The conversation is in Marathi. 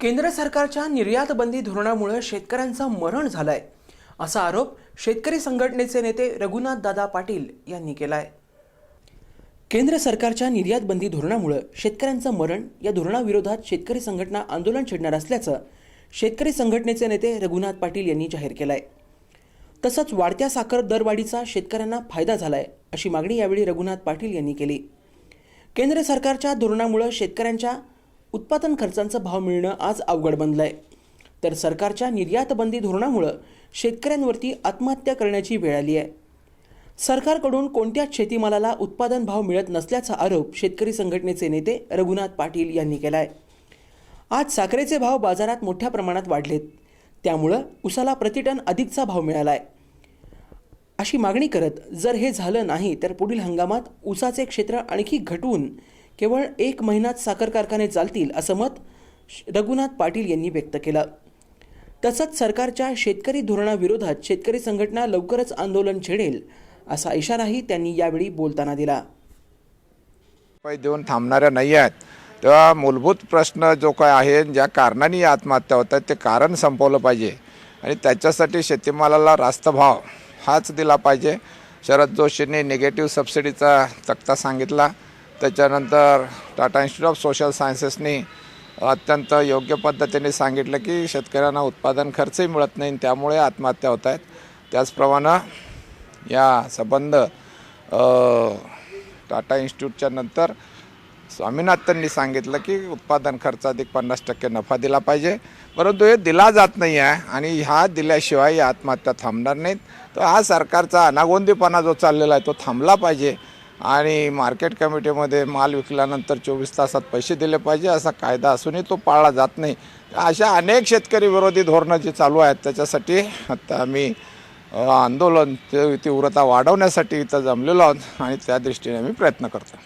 केंद्र सरकारच्या निर्यात बंदी धोरणामुळे शेतकऱ्यांचं मरण झालंय असा आरोप शेतकरी संघटनेचे नेते रघुनाथ दादा पाटील यांनी केलाय. केंद्र सरकारच्या निर्यात बंदी धोरणामुळे शेतकऱ्यांचं मरण या धोरणाविरोधात शेतकरी संघटना आंदोलन छेडणार असल्याचं शेतकरी संघटनेचे नेते रघुनाथ पाटील यांनी जाहीर केलंय. तसंच वाढत्या साखर दरवाढीचा शेतकऱ्यांना फायदा झालाय अशी मागणी यावेळी रघुनाथ पाटील यांनी केली. केंद्र सरकारच्या धोरणामुळे शेतकऱ्यांच्या उत्पादन खर्चांचा भाव मिळणं आज अवघड बनलं आहे तर सरकारच्या निर्यातबंदी धोरणामुळं शेतकऱ्यांवरती आत्महत्या करण्याची वेळ आली आहे. सरकारकडून कोणत्याच शेतीमालाला उत्पादन भाव मिळत नसल्याचा आरोप शेतकरी संघटनेचे नेते रघुनाथ पाटील यांनी केला आहे आज साखरेचे भाव बाजारात मोठ्या प्रमाणात वाढलेत. त्यामुळं उसाला प्रतिटन अधिकचा भाव मिळाला आहे अशी मागणी करत जर हे झालं नाही तर पुढील हंगामात ऊसाचे क्षेत्र आणखी घटवून केवळ एक महिन्यात साखर कारखाने चालतील असं मत श- रघुनाथ पाटील यांनी व्यक्त केलं. तसंच सरकारच्या शेतकरी धोरणाविरोधात शेतकरी संघटना लवकरच आंदोलन छेडेल असा इशाराही त्यांनी यावेळी बोलताना दिला. देऊन थांबणाऱ्या नाही आहेत. तेव्हा मूलभूत प्रश्न जो काय आहे ज्या कारणाने आत्महत्या होतात ते कारण संपवलं पाहिजे. आणि त्याच्यासाठी शेतीमालाला रास्त भाव हाच दिला पाहिजे. शरद जोशींनी निगेटिव्ह सबसिडीचा तक्ता सांगितला. त्याच्यानंतर टाटा इन्स्टिट्यूट ऑफ सोशल सायन्सेसनी अत्यंत योग्य पद्धतीने सांगितलं की शेतकऱ्यांना उत्पादन खर्चही मिळत नाही त्यामुळे आत्महत्या होत आहेत. त्याचप्रमाणे या संबंध टाटा इन्स्टिट्यूटच्या नंतर स्वामीनाथननी सांगितलं की उत्पादन खर्च अधिक पन्नास टक्के नफा दिला पाहिजे. परंतु हे दिला जात नाही आहे आणि ह्या दिल्याशिवाय आत्महत्या थांबणार नाहीत. तर हा सरकारचा अनागोंदीपणा जो चाललेला आहे तो थांबला पाहिजे. आणि मार्केट कमिटीमध्ये माल विकल्यानंतर चोवीस तासात पैसे दिले पाहिजे असा कायदा असूनही तो पाळला जात नाही. अशा अनेक शेतकरी विरोधी धोरणं जी चालू आहेत त्याच्यासाठी आता आम्ही आंदोलन ते- तीव्रता वाढवण्यासाठी इथं जमलेलो आहोत आणि त्या दृष्टीने आम्ही प्रयत्न करतो